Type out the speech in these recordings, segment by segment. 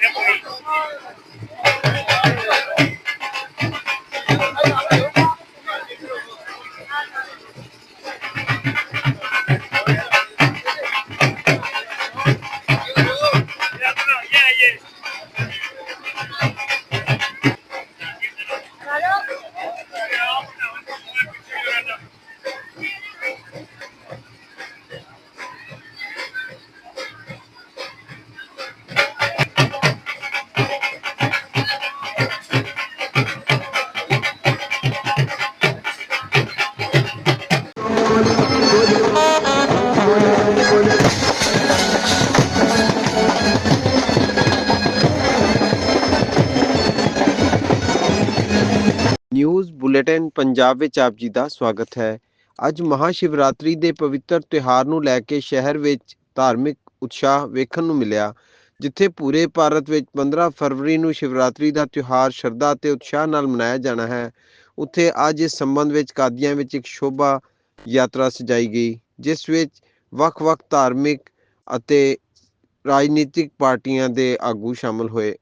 Gracias, bulletin Punjab ਵਿੱਚ ਆਪ ਜੀ ਦਾ ਸਵਾਗਤ ਹੈ। ਅੱਜ ਮਹਾਸ਼ਿਵਰਾਤਰੀ ਦੇ ਪਵਿੱਤਰ ਤਿਉਹਾਰ ਨੂੰ ਲੈ ਕੇ ਸ਼ਹਿਰ ਵਿੱਚ ਧਾਰਮਿਕ ਉਤਸ਼ਾਹ ਵੇਖਣ ਨੂੰ ਮਿਲਿਆ, ਜਿੱਥੇ ਪੂਰੇ ਭਾਰਤ ਵਿੱਚ 15 ਫਰਵਰੀ ਨੂੰ ਸ਼ਿਵਰਾਤਰੀ ਦਾ ਤਿਉਹਾਰ ਸ਼ਰਧਾ ਅਤੇ ਉਤਸ਼ਾਹ ਨਾਲ ਮਨਾਇਆ ਜਾਣਾ ਹੈ। ਉੱਥੇ ਅੱਜ ਇਸ ਸੰਬੰਧ ਵਿੱਚ ਕਾਦੀਆਂ ਵਿੱਚ ਇੱਕ ਸ਼ੋਭਾ ਯਾਤਰਾ ਸਜਾਈ ਗਈ, ਜਿਸ ਵਿੱਚ ਵੱਖ-ਵੱਖ ਧਾਰਮਿਕ ਅਤੇ ਰਾਜਨੀਤਿਕ ਪਾਰਟੀਆਂ ਦੇ ਆਗੂ ਸ਼ਾਮਲ ਹੋਏ।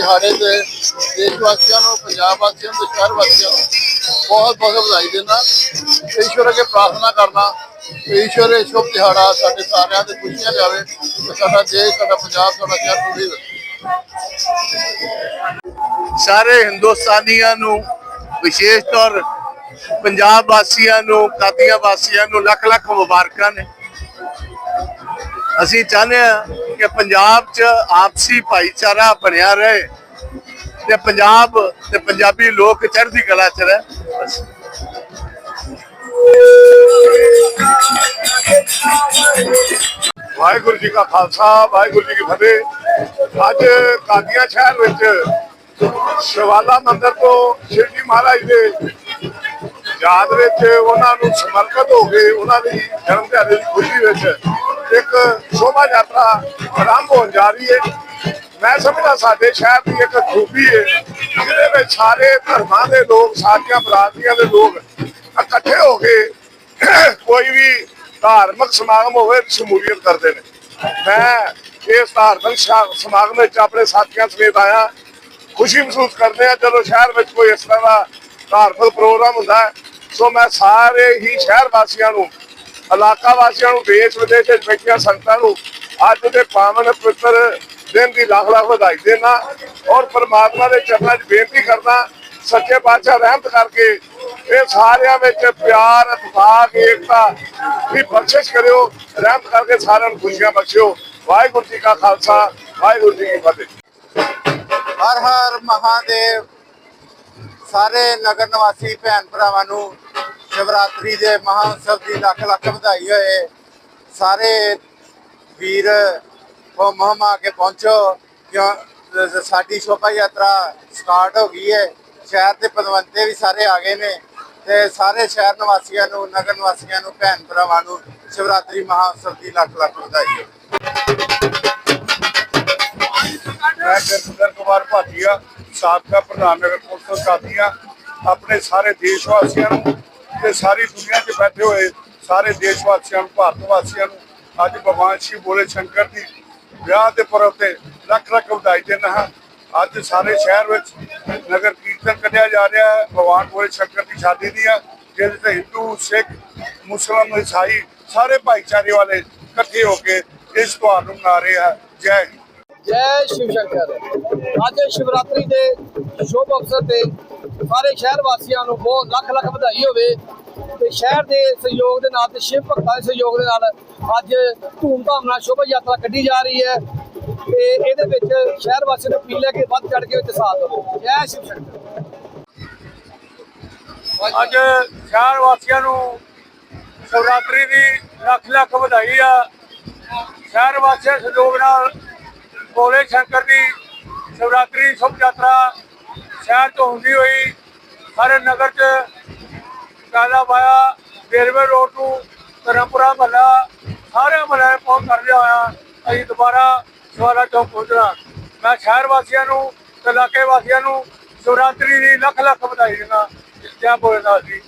ਦਿਹਾੜੇ ਤੇ ਦੇਸ਼ ਵਾਸੀਆਂ ਨੂੰ, ਪੰਜਾਬ ਵਾਸੀਆਂ ਨੂੰ ਸ਼ਹਿਰ ਵਾਸੀਆਂ ਨੂੰ ਬਹੁਤ ਬਹੁਤ ਵਧਾਈ ਦੇਣਾ। ਈਸ਼ਵਰ ਅੱਗੇ ਪ੍ਰਾਰਥਨਾ ਕਰਨਾ। ਈਸ਼ਵਰ, ਇਹ ਸ਼ੁਭ ਦਿਹਾੜਾ ਸਾਡੇ ਸਾਰਿਆਂ ਦੇ ਖੁਸ਼ੀਆਂ ਲਿਆਵੇ ਤੇ ਸਾਡਾ ਦੇਸ਼, ਸਾਡਾ ਪੰਜਾਬ, ਸਾਡਾ ਸ਼ਹਿਰ ਪੂਰੀ ਸਾਰੇ ਹਿੰਦੁਸਤਾਨੀਆਂ ਨੂੰ ਵਿਸ਼ੇਸ਼ ਤੌਰ ਪੰਜਾਬ ਵਾਸੀਆਂ ਨੂੰ, ਕਾਦੀਆਂ ਵਾਸੀਆਂ ਨੂੰ ਲੱਖ ਲੱਖ ਮੁਬਾਰਕਾਂ ਨੇ। ਅਸੀਂ ਚਾਹੁੰਦੇ ਹਾਂ ਕਿ ਪੰਜਾਬ 'ਚ ਆਪਸੀ ਭਾਈਚਾਰਾ ਬਣਿਆ ਰਹੇ ਤੇ ਪੰਜਾਬ ਤੇ ਪੰਜਾਬੀ ਲੋਕ ਚੜ੍ਹਦੀ ਕਲਾ 'ਚ ਰਹੇ। ਬਸ। ਵਾਹਿਗੁਰੂ ਜੀ ਕਾ ਖਾਲਸਾ, ਵਾਹਿਗੁਰੂ ਜੀ ਕੀ ਫਤਿਹ। ਅੱਜ ਕਾਦੀਆਂ ਸ਼ਹਿਰ ਵਿੱਚ ਸ਼ਿਵਾਲਾ ਮੰਦਿਰ ਤੋਂ ਸ਼ਿਵਜੀ ਮਹਾਰਾਜ ਦੇ ਯਾਦ ਵਿੱਚ ਉਹਨਾਂ ਨੂੰ ਸਮਰਪਿਤ ਹੋ ਕੇ ਉਹਨਾਂ ਦੀ ਜਨਮ ਦਿਹਾੜੇ ਦੀ ਖੁਸ਼ੀ ਵਿੱਚ ਇੱਕ ਸ਼ੋਭਾ ਯਾਤਰਾ ਆਰੰਭ ਹੋਣ ਜਾ ਰਹੀ ਹੈ। ਮੈਂ ਸਮਝਦਾ ਸਾਡੇ ਸ਼ਹਿਰ ਦੀ ਇੱਕ ਖੂਬੀ ਹੈ, ਜਿਹਦੇ ਵਿੱਚ ਸਾਰੇ ਧਰਮਾਂ ਦੇ ਲੋਕ, ਸਾਰੀਆਂ ਬਰਾਦਰੀਆਂ ਦੇ ਲੋਕ ਇਕੱਠੇ ਹੋ ਕੇ ਕੋਈ ਵੀ ਧਾਰਮਿਕ ਸਮਾਗਮ ਹੋਵੇ, ਸ਼ਮੂਲੀਅਤ ਕਰਦੇ ਨੇ। ਮੈਂ ਇਸ ਧਾਰਮਿਕ ਸਮਾਗਮ ਵਿੱਚ ਆਪਣੇ ਸਾਥੀਆਂ ਸਮੇਤ ਆਇਆ। ਖੁਸ਼ੀ ਮਹਿਸੂਸ ਕਰਦੇ ਆ ਜਦੋਂ ਸ਼ਹਿਰ ਵਿੱਚ ਕੋਈ ਇਸ ਤਰ੍ਹਾਂ ਦਾ ਧਾਰਮਿਕ ਪ੍ਰੋਗਰਾਮ ਹੁੰਦਾ ਸੋ ਮੈਂ ਸਾਰੇ ਹੀ ਸ਼ਹਿਰ ਵਾਸੀਆਂ ਨੂੰ ਇਲਾਕਾ ਵਾਸੀਆਂ ਨੂੰ ਦੇਸ਼ ਵਿਦੇਸ਼ ਵਿੱਚ ਬੈਠੀਆਂ ਸੰਗਤਾਂ ਨੂੰ ਅੱਜ ਦੇ ਪਾਵਨ ਪਵਿੱਤਰ ਦਿਨ ਦੀ ਲੱਖ ਲੱਖ ਵਧਾਈ ਦੇਣਾ ਔਰ ਪਰਮਾਤਮਾ ਦੇ ਚਰਨਾਂ 'ਚ ਬੇਨਤੀ ਕਰਦਾ, ਸੱਚੇ ਪਾਤਸ਼ਾਹ ਰਹਿਮਤ ਕਰਕੇ ਇਹ ਸਾਰਿਆਂ ਵਿੱਚ ਪਿਆਰ ਇਤਫਾਕ ਏਕਤਾ ਦੀ ਬਖਸ਼ਿਸ਼ ਕਰਿਓ, ਰਹਿਮਤ ਕਰਕੇ ਸਾਰਿਆਂ ਨੂੰ ਖੁਸ਼ੀਆਂ ਬਖਸ਼ਿਓ। ਵਾਹਿਗੁਰੂ ਜੀ ਕਾ ਖਾਲਸਾ, ਵਾਹਿਗੁਰੂ ਜੀ ਕੀ ਫਤਿਹ। ਹਰ ਹਰ ਮਹਾਦੇਵ, ਸਾਰੇ ਨਗਰ ਨਿਵਾਸੀ ਭੈਣ ਭਰਾਵਾਂ ਨੂੰ ਸ਼ਿਵਰਾਤਰੀ ਦੇ ਮਹਾਂ ਦੀ ਲੱਖ ਲੱਖ ਵਧਾਈ ਹੋਏ। ਸਾਰੇ ਵੀਰ ਉਹ ਮਹਮਾ ਕੇ ਪਹੁੰਚੋ। ਕਿਉਂ ਸਾਡੀ ਸ਼ੋਭਾ ਯਾਤਰਾ ਸਟਾਰਟ ਹੋ ਗਈ ਹੈ ਸ਼ਹਿਰ ਦੇ ਪਦਵੰਤੇ ਵੀ ਸਾਰੇ ਆ ਗਏ ਨੇ ਤੇ ਸਾਰੇ ਸ਼ਹਿਰ ਨਿਵਾਸੀਆਂ ਨੂੰ, ਨਗਰ ਨਿਵਾਸੀਆਂ ਨੂੰ, ਭੈਣ ਭਰਾਵਾਂ ਨੂੰ ਸ਼ਿਵਰਾਤਰੀ ਮਹਾਂ ਦੀ ਲੱਖ ਲੱਖ ਵਧਾਈ ਹੋਵੇ ਮੈਂ ਗੁਰਦਰ ਕੁਮਾਰ ਭਾਟੀਆ, ਸਾਬਕਾ ਪ੍ਰਧਾਨ ਨਗਰ ਕੌਂਸਲ ਕਾਦੀਆਂ ਆਪਣੇ ਸਾਰੇ ਦੇਸ਼ ਵਾਸੀਆਂ ਨੂੰ ਤੇ ਸਾਰੀ ਦੁਨੀਆ 'ਚ ਬੈਠੇ ਹੋਏ ਸਾਰੇ ਦੇਸ਼ ਵਾਸੀਆਂ ਨੂੰ, ਭਾਰਤ ਵਾਸੀਆਂ ਨੂੰ ਅੱਜ ਭਗਵਾਨ ਸ਼ਿਵ ਬੋਲੇ ਸ਼ੰਕਰ ਦੀ ਵਿਆਹ ਦੇ ਪਰਵ ਤੇ ਲੱਖ ਲੱਖ ਵਧਾਈ ਦੇਣਾ ਹਾਂ। ਅੱਜ ਸਾਰੇ ਸ਼ਹਿਰ ਵਿੱਚ ਨਗਰ ਕੀਰਤਨ ਕੱਢਿਆ ਜਾ ਰਿਹਾ ਹੈ। ਭਗਵਾਨ ਬੋਲੇ ਸ਼ੰਕਰ ਦੀ ਸ਼ਾਦੀ ਦੀਆਂ ਜਿਹਦੇ ਤੇ ਹਿੰਦੂ, ਸਿੱਖ ਮੁਸਲਮਾਨ ਇਸਾਈ ਸਾਰੇ ਭਾਈਚਾਰੇ ਵਾਲੇ ਇਕੱਠੇ ਹੋ ਕੇ ਇਸ ਤਿਉਹਾਰ ਨੂੰ ਮਨਾ ਰਹੇ ਆ। ਜੈ ਹਿੰਦ। ਜੈ ਸ਼ਿਵ ਸ਼ੰਕਰ। ਅੱਜ ਸ਼ਿਵਰਾਤਰੀ ਦੇ ਸ਼ੁਭ ਅਵਸਰ ਤੇ ਸਾਰੇ ਸ਼ਹਿਰ ਵਾਸੀਆਂ ਨੂੰ ਬਹੁਤ ਲੱਖ ਲੱਖ ਵਧਾਈ ਹੋਵੇ ਤੇ ਸ਼ਹਿਰ ਦੇ ਸਹਿਯੋਗ ਦੇ ਨਾਲ ਤੇ ਸ਼ਿਵ ਭਗਤਾਂ ਦੇ ਸਹਿਯੋਗ ਦੇ ਨਾਲ ਅੱਜ ਧੂਮਧਾਮ ਨਾਲ ਸ਼ੋਭਾ ਯਾਤਰਾ ਕੱਢੀ ਜਾ ਰਹੀ ਹੈ ਤੇ ਇਹਦੇ ਵਿੱਚ ਸ਼ਹਿਰ ਵਾਸੀਆਂ ਨੂੰ ਅਪੀਲ ਹੈ ਕਿ ਵੱਧ ਚੜ ਕੇ ਵਿੱਚ ਸਾਥ ਦਿਓ ਜੈ ਸ਼ਿਵ ਸ਼ੰਕਰ। ਅੱਜ ਸ਼ਹਿਰ ਵਾਸੀਆਂ ਨੂੰ ਸ਼ਿਵਰਾਤਰੀ ਦੀ ਲੱਖ ਲੱਖ ਵਧਾਈ ਆ। ਸ਼ਹਿਰ ਵਾਸੀਆਂ ਸਹਿਯੋਗ ਨਾਲ ਭੋਲੇ ਸ਼ੰਕਰ ਦੀ ਸ਼ਿਵਰਾਤਰੀ ਸ਼ੁਭ ਯਾਤਰਾ ਸ਼ਹਿਰ ਤੋਂ ਹੁੰਦੀ ਹੋਈ ਸਾਰੇ ਨਗਰ 'ਚ ਕਾਲਾ ਪਾਇਆ ਰੇਲਵੇ ਰੋਡ ਨੂੰ ਧਰਮਪੁਰਾ ਮਹੱਲਾ ਸਾਰੇ ਮਹੱਲੇ ਪਹੁੰਚ ਕਰ ਲਿਆ ਹੋਇਆ। ਅਸੀਂ ਦੁਬਾਰਾ ਸਵਾਲਾ ਚੌਕ ਪਹੁੰਚਣਾ। ਮੈਂ ਸ਼ਹਿਰ ਵਾਸੀਆਂ ਨੂੰ ਤੇ ਇਲਾਕੇ ਵਾਸੀਆਂ ਨੂੰ ਸ਼ਿਵਰਾਤਰੀ ਦੀ ਲੱਖ ਲੱਖ ਵਧਾਈ ਦਿੰਦਾ। ਜੈ ਭੋਲੇਨਾਥ ਜੀ।